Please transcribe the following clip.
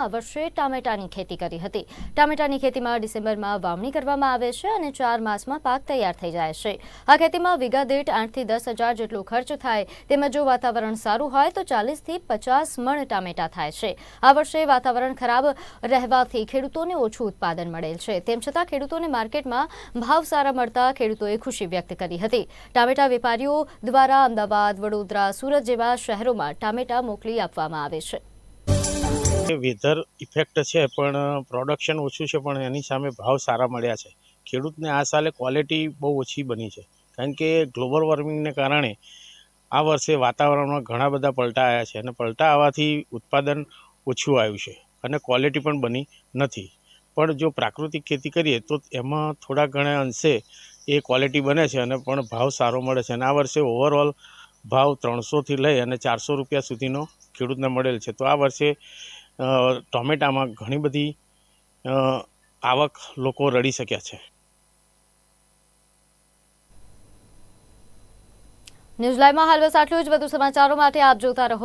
આ વર્ષે ટામેટાની ખેતી કરી હતી. ટામેટાની ખેતીમાં ડિસેમ્બરમાં વાવણી કરવામાં આવે છે અને ચાર માસમાં પાક તૈયાર થઈ જાય છે. આ ખેતીમાં વીઘા દીઠ આઠથી દસ હજાર જેટલો ખર્ચ થાય. તેમજ જો વાતાવરણ સારું હોય તો ચાલીસથી પચાસ મણ ટામેટા થાય છે. આ વર્ષે વાતાવરણ ખરાબ રહેવાથી ખેડૂતોને ઓછું ઉત્પાદન મળેલ છે. તેમ છતાં ખેડૂતોને માર્કેટમાં ભાવ સારા મળતા ખેડૂતોએ ખુશી વ્યક્ત કરી હતી. ટામેટા વેપારીઓ દ્વારા અમદાવાદ, વડોદરા, સુરત જેવા શહેરોમાં ટામેટા મોકલી આપવામાં આવે છે. વેધર ઇફેક્ટ છે, પણ પ્રોડક્શન ઓછું છે, પણ એની સામે ભાવ સારા મળ્યા છે. ખેડૂતને આ સાલે ક્વોલિટી બહુ ઓછી બની છે. કારણ કે ગ્લોબલ વોર્મિંગને કારણે આ વર્ષે વાતાવરણમાં ઘણા બધા પલટા આવ્યા છે અને પલટા આવવાથી ઉત્પાદન ઓછું આવ્યું છે અને ક્વોલિટી પણ બની નથી. પણ જો પ્રાકૃતિક ખેતી કરીએ તો એમાં થોડા ઘણા અંશે એ ક્વોલિટી બને છે અને પણ ભાવ સારો મળે છે અને આ વર્ષે ઓવરઓલ ભાવ ત્રણસોથી લઈ અને ચારસો રૂપિયા સુધીનો ખેડૂતને મળેલ છે. તો આ વર્ષે ટોમેટામાં ઘણી બધી આવક લોકો રડી શક્યા છે. ન્યૂઝ લાઈવમાં હાલ બસ આટલું જ. વધુ સમાચારો માટે આપ જોતા રહો.